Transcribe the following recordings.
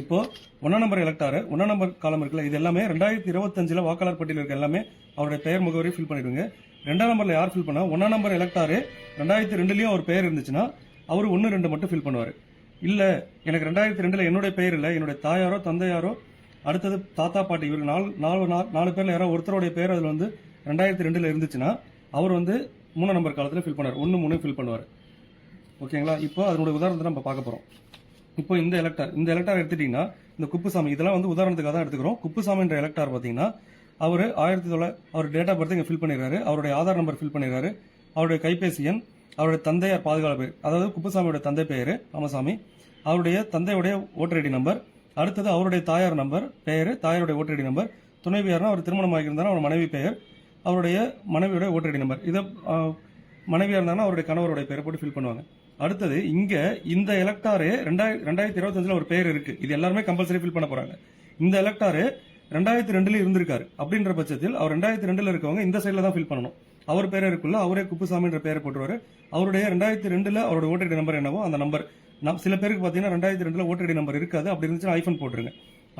இப்போ ஒன்றாம் நம்பர் எலக்டாரு ஒன்றாம் நம்பர் காலம் இருக்குல்ல இது எல்லாமே ரெண்டாயிரத்தி இருபத்தஞ்சில் வாக்காளர் பட்டியல் இருக்க எல்லாமே அவருடைய பெயர் முகவரி ஃபில் பண்ணிடுங்க. ரெண்டாம் நம்பரில் யார் ஃபில் பண்ணா ஒன்றாம் நம்பர் எலக்டாரு ரெண்டாயிரத்தி ரெண்டுலேயும் அவர் பெயர் இருந்துச்சுன்னா அவர் ஒன்று ரெண்டு மட்டும் ஃபில் பண்ணுவார். இல்லை எனக்கு ரெண்டாயிரத்தி ரெண்டில் என்னுடைய பெயர் இல்லை என்னுடைய தாயாரோ தந்தையாரோ அடுத்தது தாத்தா பாட்டி இவர் நாலு நாலு நாலு பேரில் யாரோ ஒருத்தருடைய பேர் அதில் வந்து ரெண்டாயிரத்தி ரெண்டில் இருந்துச்சுன்னா அவர் வந்து மூணு நம்பர் காலத்தில் ஃபில் பண்ணுவார். ஒன்று மூணு ஃபில் பண்ணுவார். ஓகேங்களா? இப்போ அதனுடைய உதாரணத்தை நம்ம பார்க்க போகிறோம் இப்போ இந்த எலக்டார் இந்த எலக்டார் எடுத்துட்டீங்கன்னா இந்த குப்புசாமி இதெல்லாம் வந்து உதாரணத்துக்காக தான் எடுத்துக்கிறோம். குப்புசாமின்ற எலக்டார் பார்த்தீங்கன்னா அவர் ஆயிரத்தி தொள்ளாயிரம் அவர் டேட் ஆஃப் பர்த் இங்கே ஃபில் பண்ணிடுறாரு. அவருடைய ஆதார் நம்பர் ஃபில் பண்ணிடுறாரு. அவருடைய கைபேசி எண் அவருடைய தந்தையார் பாதுகாப்பு பேர் அதாவது குப்புசாமியோட தந்தை பெயர் ராமசாமி. அவருடைய தந்தையுடைய ஓட்டர் ஐடி நம்பர் அடுத்தது அவருடைய தாயார் நம்பர் பெயர் தாயாருடைய ஓட்டர் ஐடி நம்பர் துணைவியார்னா அவர் திருமணம் ஆகியிருந்தாலும் அவர் மனைவி பெயர் அவருடைய மனைவியோட ஓட்டர் ஐடி நம்பர் இதை மனைவியாக இருந்தாங்கன்னா அவருடைய கணவருடைய பேரை போட்டு ஃபில் பண்ணுவாங்க. அடுத்தது இங்க இந்த எலக்டாரு ரெண்டாயிரத்தி ரெண்டாயிரத்தி இருபத்தஞ்சுல ஒரு பேர் இருக்கு. இது எல்லாருமே கம்பல்சரி ஃபில் பண்ண போறாங்க. இந்த எலக்டாரு ரெண்டாயிரத்தி ரெண்டுல இருந்திருக்காரு. அப்படின்ற பட்சத்தில் அவர் ரெண்டாயிரத்தி ரெண்டுல இருக்கவங்க இந்த சைடில் தான் ஃபில் பண்ணணும். அவர் பேர் இருக்குள்ள அவரே குப்புசாமின்ற பேரை போட்டுருவாரு. அவருடைய ரெண்டாயிரத்தி ரெண்டுல அவரோட ஓட்டடி நம்பர் என்னவோ அந்த நம்பர் நம் சில பேருக்கு பார்த்தீங்கன்னா ரெண்டாயிரத்தி ரெண்டுல ஓட்டடி நம்பர் இருக்காது. அப்படி இருந்துச்சுன்னா ஐஃபோன் போட்டுருங்க.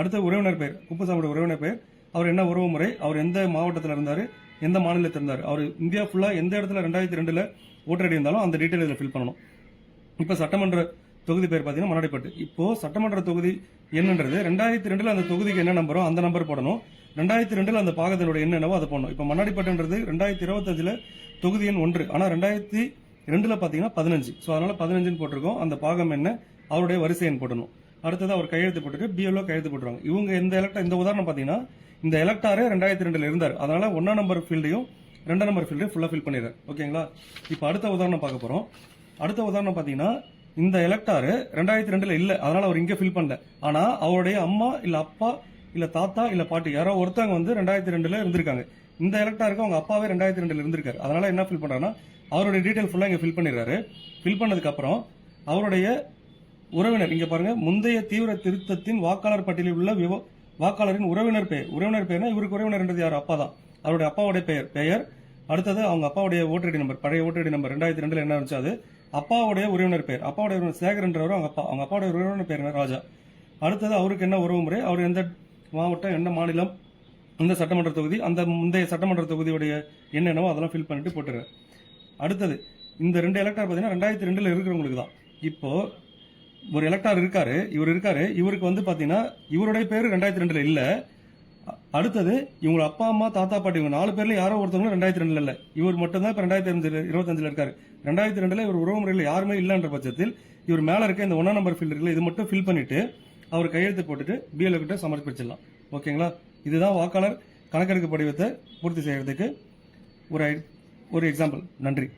அடுத்த உறவினர் பேர் குப்புசாமியோட உறவினர் பேர். அவர் என்ன உறவு முறை அவர் எந்த மாவட்டத்தில் இருந்தார் எந்த மாநிலத்தில் இருந்தார் அவர் இந்தியா ஃபுல்லாக எந்த இடத்துல ரெண்டாயிரத்தி ரெண்டில் ஓட்டர் ஐடி இருந்தாலும் அந்த டீட்டெயில் இதில் ஃபில் பண்ணணும். இப்போ சட்டமன்ற தொகுதி பேர் பார்த்தீங்கன்னா மன்னாடிப்பட்டு இப்போ சட்டமன்ற தொகுதி என்னன்றது? ரெண்டாயிரத்தி ரெண்டில் அந்த தொகுதிக்கு என்ன நம்பரோ அந்த நம்பர் போடணும். ரெண்டாயிரத்தி ரெண்டில் அந்த பாகத்தினோட என்னென்னவோ அதை போடணும். இப்போ மன்னாடிப்பட்டுன்றது ரெண்டாயிரத்தி இருபத்தஞ்சில் தொகுதி எண் ஒன்று. ஆனால் ரெண்டாயிரத்தி ரெண்டில் பார்த்தீங்கன்னா பதினஞ்சு. ஸோ அதனால் பதினஞ்சுன்னு போட்டிருக்கோம். அந்த பாகம் என்ன? அவருடைய வரிசை எண் போடணும். அடுத்தது அவர் கையெழுத்து போட்டுட்டு பிஎல்ஓ கையெழுத்து போட்டுருவாங்க இவங்க இந்த எலக்டர் இந்த உதாரணம் பார்த்தீங்கன்னா இந்த எலக்டாரே ரெண்டாயிரத்தி ரெண்டில் இருந்தார். அதனால ஒன்றாம் நம்பர் ஃபீல்டையும் ரெண்டாம் நம்பர் ஃபீல்டையும் ஃபுல்லாக ஃபில் பண்ணிடுறாரு. ஓகேங்களா? இப்போ அடுத்த உதாரணம் பார்க்க போகிறோம் அடுத்த உதாரணம் பார்த்தீங்கன்னா இந்த எலக்டாரு ரெண்டாயிரத்தி ரெண்டில் இல்லை. அதனால் அவர் இங்கே ஃபில் பண்ணல. ஆனால் அவருடைய அம்மா இல்லை அப்பா இல்லை தாத்தா இல்லை பாட்டி யாரோ ஒருத்தவங்க வந்து ரெண்டாயிரத்தி ரெண்டில் இருந்திருக்காங்க. இந்த எலக்டாருக்கு அவங்க அப்பாவே ரெண்டாயிரத்தி ரெண்டில் இருந்திருக்காரு. அதனால் என்ன ஃபில் பண்ணுறாங்கன்னா அவருடைய டீட்டெயில் ஃபுல்லாக இங்கே ஃபில் பண்ணிடுறாரு. ஃபில் பண்ணதுக்கப்புறம் அவருடைய உறவினர் இங்க பாருங்க முந்தைய தீவிர திருத்தத்தின் வாக்காளர் பட்டியலில் உள்ள விவ- வாக்காளரின் உறவினர் பெயர் உறவினர் பெயர்னா இவருக்கு உறவினர்ன்றது யார்? அப்பா தான். அவருடைய அப்பாவுடைய பெயர் பெயர் அடுத்தது அவங்க அப்பாவுடைய ஓட்டர் நம்பர் பழைய ஓட்டர் நம்பர் ரெண்டாயிரத்தி ரெண்டுல என்ன இருந்துச்சு அது? அப்பாவுடைய உறவினர் பெயர். அப்பாவுடைய உறவினர் சேகர்ன்றவர் அவங்க அப்பா. அவங்க அப்பாவுடைய உறவினர் பெயர் என்ன? ராஜா. அடுத்தது அவருக்கு என்ன உறவு முறை? அவர் எந்த மாவட்டம் என்ன மாநிலம் இந்த சட்டமன்ற தொகுதி அந்த முந்தைய சட்டமன்ற தொகுதியுடைய என்னென்னவோ அதெல்லாம் ஃபில் பண்ணிட்டு போட்டுரு அடுத்தது இந்த ரெண்டு எலக்டர் பார்த்தீங்கன்னா ரெண்டாயிரத்தி ரெண்டுல இருக்கிறவங்களுக்கு தான். இப்போ ஒரு எலக்டார் இருக்காரு இவர் இருக்காரு. இவருக்கு வந்து பாத்தீங்கன்னா இவருடைய பேர் ரெண்டாயிரத்தி ரெண்டுல இல்ல. அடுத்தது இவங்க அப்பா அம்மா தாத்தா பாட்டி இவங்க நாலு பேர்ல யாரோ ஒருத்தவங்க ரெண்டாயிரத்தி ரெண்டுல இல்ல. இவர் மட்டும்தான் இப்ப ரெண்டாயிரத்தி அஞ்சு இருபத்தஞ்சுல இருக்காரு. ரெண்டாயிரத்தி ரெண்டுல இவர் உறவு முறையில் யாருமே இல்லைன்ற பட்சத்தில் இவர் மேல இருக்க இந்த ஒன்னா நம்பர் ஃபீல்டு இருக்குல்ல இது மட்டும் ஃபில் பண்ணிட்டு அவர் கையெழுத்து போட்டுட்டு பிஎல்ஓ கிட்ட சமர்ப்பிச்சிடலாம். ஓகேங்களா? இதுதான் வாக்காளர் கணக்கெடுப்பு படிவத்தை பூர்த்தி செய்யறதுக்கு ஒரு ஒரு எக்ஸாம்பிள் நன்றி.